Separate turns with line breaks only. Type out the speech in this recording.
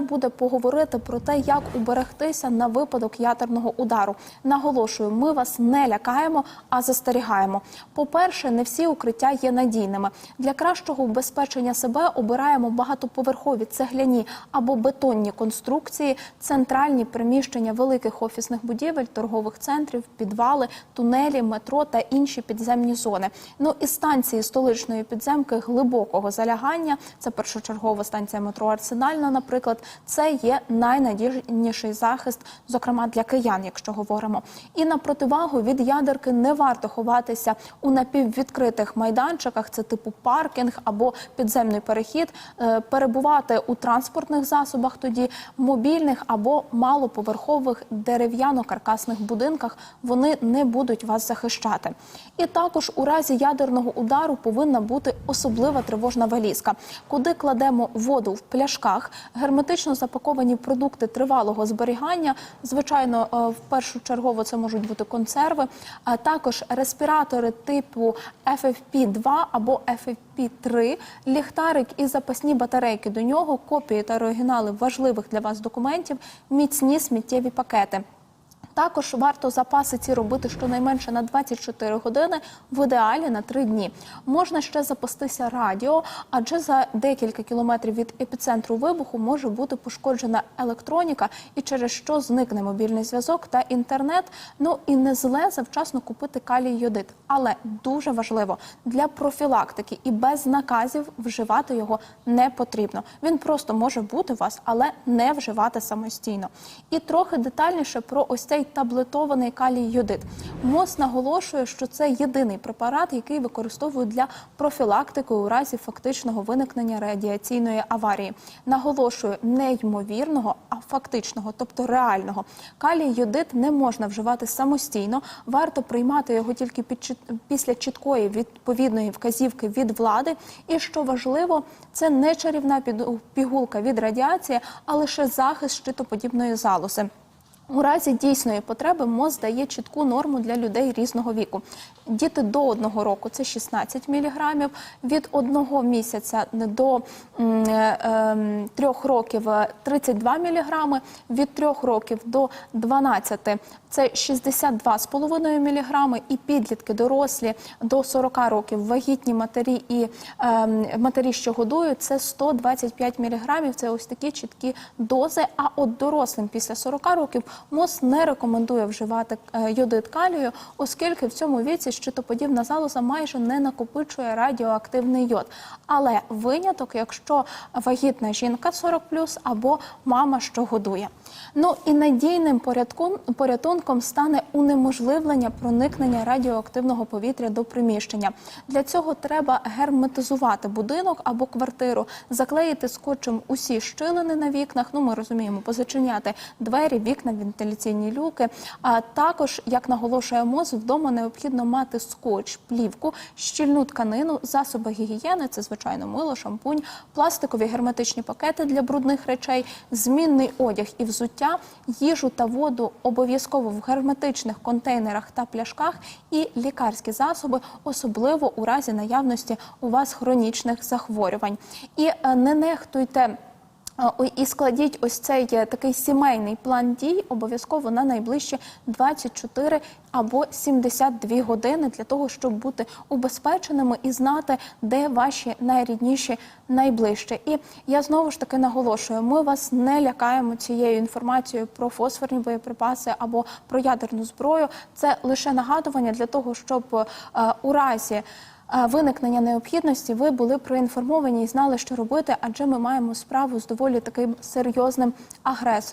буде поговорити про те, як уберегтися на випадок ядерного удару. Наголошую, ми вас не лякаємо, а застерігаємо. По-перше, не всі укриття є надійними. Для кращого убезпечення себе обираємо багатоповерхові цегляні або бетонні конструкції, центральні приміщення великих офісних будівель, торгових центрів, підвали, тунелі, метро та інші підземні зони. Ну і станції столичної підземки глибокого залягання. Це першочергова станція метро Арсенальна, наприклад, це є найнадійніший захист, зокрема для киян, якщо говоримо. І на противагу від ядерки не варто ховатися у напіввідкритих майданчиках, це типу паркінг або підземний перехід, е, перебувати у транспортних засобах, тоді мобільних або малоповерхових дерев'яно-каркасних будинках вони не будуть вас захищати. І також у разі ядерного удару повинна бути особлива тривожна валізка, куди кладемо воду в пляшках, герметично запаковані продукти тривалого зберігання. Звичайно, е, в першу чергу це можуть бути консерви, а також респіратори типу FFP2 або FFP3, ліхтарик і запасні батарейки до нього, копії та оригінали важливих для вас документів, міцні сміттєві пакети. Також варто запаси ці робити щонайменше на 24 години, в ідеалі на 3 дні. Можна ще запастися радіо, адже за декілька кілометрів від епіцентру вибуху може бути пошкоджена електроніка, і через що зникне мобільний зв'язок та інтернет. Ну і не зле завчасно купити калій йодит. Але дуже важливо для профілактики і без наказів вживати його не потрібно. Він просто може бути у вас, але не вживати самостійно. І трохи детальніше про ось цей таблетований калій йодит. МОЗ наголошує, що це єдиний препарат, який використовують для профілактики у разі фактичного виникнення радіаційної аварії. Наголошую не ймовірного, а фактичного, тобто реального. Калій йодит не можна вживати самостійно. Варто приймати його тільки під після чіткої відповідної вказівки від влади. І що важливо, це не чарівна пігулка від радіації, а лише захист щитоподібної залози. У разі дійсної потреби МОЗ дає чітку норму для людей різного віку. Діти до одного року це 16 мг, від одного місяця до е, ем, трьох років е, 32 мг, від трьох років до 12 це 62,5 мг, і підлітки дорослі до 40 років, вагітні матері і ем, матері, що годують, це 125 мг. Це ось такі чіткі дози. А от дорослим після 40 років МОЗ не рекомендує вживати е, йодит калію, оскільки в цьому віці щитоподібна залоза майже не накопичує радіоактивний йод. Але виняток, якщо вагітна жінка 40 або мама, що годує. Ну і надійним порятунком стане унеможливлення проникнення радіоактивного повітря до приміщення. Для цього треба герметизувати будинок або квартиру, заклеїти скотчем усі щілини на вікнах. Ну ми розуміємо, позачиняти двері, вікна, вентиляційні люки. А також, як наголошує МОЗ, вдома необхідно мати скотч, плівку, щільну тканину, засоби гігієни, це звичайно мило, шампунь, пластикові герметичні пакети для брудних речей, змінний одяг і взуття, їжу та воду обов'язково в герметичних контейнерах та пляшках і лікарські засоби, особливо у разі наявності у вас хронічних захворювань. І е, не нехтуйте. І складіть ось цей е, такий сімейний план дій обов'язково на найближчі 24 або 72 години для того, щоб бути убезпеченими і знати, де ваші найрідніші найближчі. І я знову ж таки наголошую: ми вас не лякаємо цією інформацією про фосфорні боєприпаси або про ядерну зброю. Це лише нагадування для того, щоб е, у разі е, виникнення необхідності ви були проінформовані і знали, що робити, адже ми маємо справу з доволі таким серйозним агресором.